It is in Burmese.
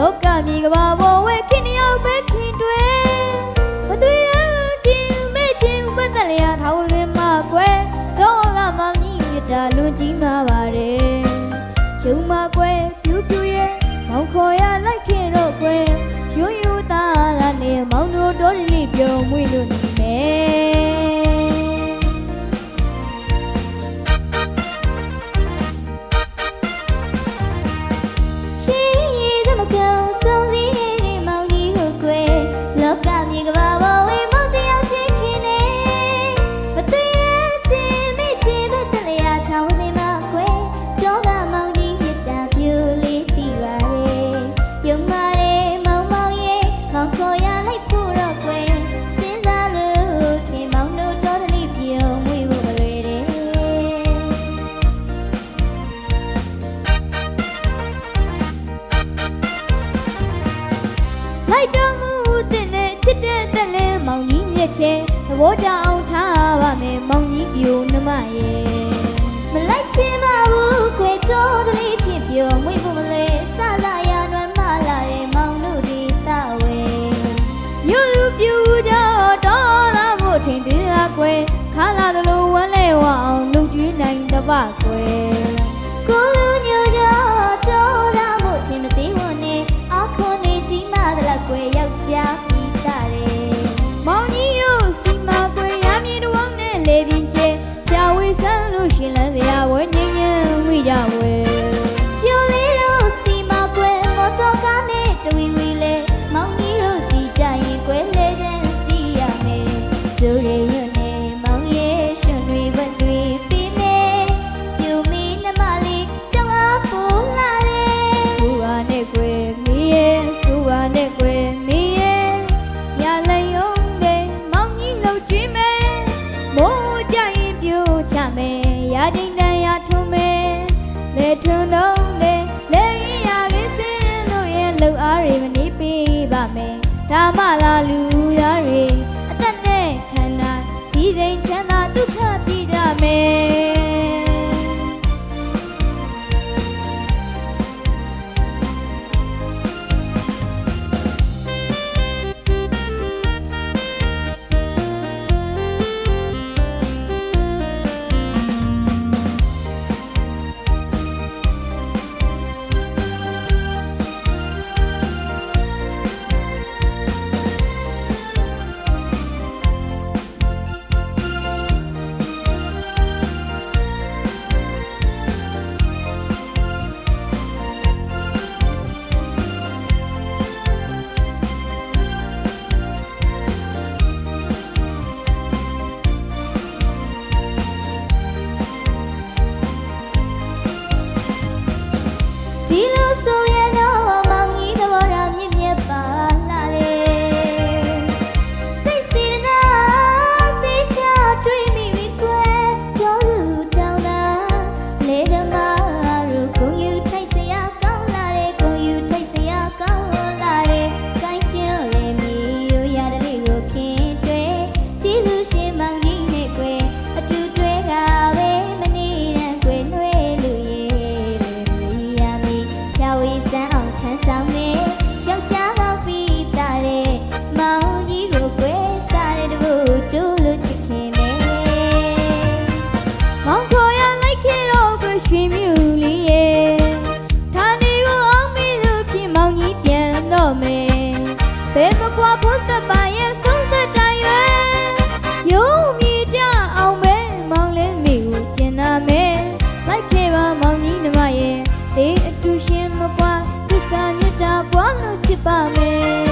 လောကမြေကဘာပေါ်ဝဲခင်တယောက်ပဲခင်တွဲမသွေးရချင်းမဲချင်းဘတ်တလျာထောင်းစင်မကွယ်တော့ကမောင်ကြီးမြတ်တာလွန်ကြီးမှာပါတယ်ရုံမကွယ်ပြူပြူရဲ့မောင်ခေါ်ရလိုက်ခင်တော့ကွယ်ယွယွသားသားနဲ့မောင်တို့တော်လေးပြုံမွေလို့နေမယ် လိုက်တော်မူတဲ့နဲ့ချစ်တဲ့တက်လဲမောင်ကြီးမြက်ချဲသဘောကြအောင်ထားပါမယ်မောင်ကြီးပြိုနှမရဲ့မလိုက်ချင်ပါဘူးခွေတော်တလေးဖြစ်ပြုံမွေးဖို့မလဲဆလာရနွမ်းမလာတဲ့မောင်တို့ဒီတာဝဲမြို့လူပြူကြတော်လာဖို့ထင်သေးအကွယ်ခါလာသလိုဝမ်းလဲဝအောင်လူကျွေးနိုင်တပကွယ် ငင်းဝိကြဝဲပြိုလေးတို့စီမကွယ်မော်တော်ကားနဲ့တဝီဝီလဲမောင်ကြီးတို့စီကြရင်ကွယ်လဲခြင်းစီရမယ်ဆိုရ လေထွန်းတော့လေလေရကင်းစင်လို့ရဲ့လှုပ်အားတွေမနေပေးပါမယ်ဒါမှလာလူ တော့မယ်ဘယ်မကွာဖို့တပါရဲ့ဆုံးသက်တိုင်ရွယ်ရုံးမြေကြအောင်ပဲမောင်လေးမိကိုကျင်နာမယ်လိုက်ခဲ့ပါမောင်ကြီးနှမရဲ့တေးအတူရှင်မကွာသစ္စာမြတ်တာပွားလို့ချစ်ပါမယ်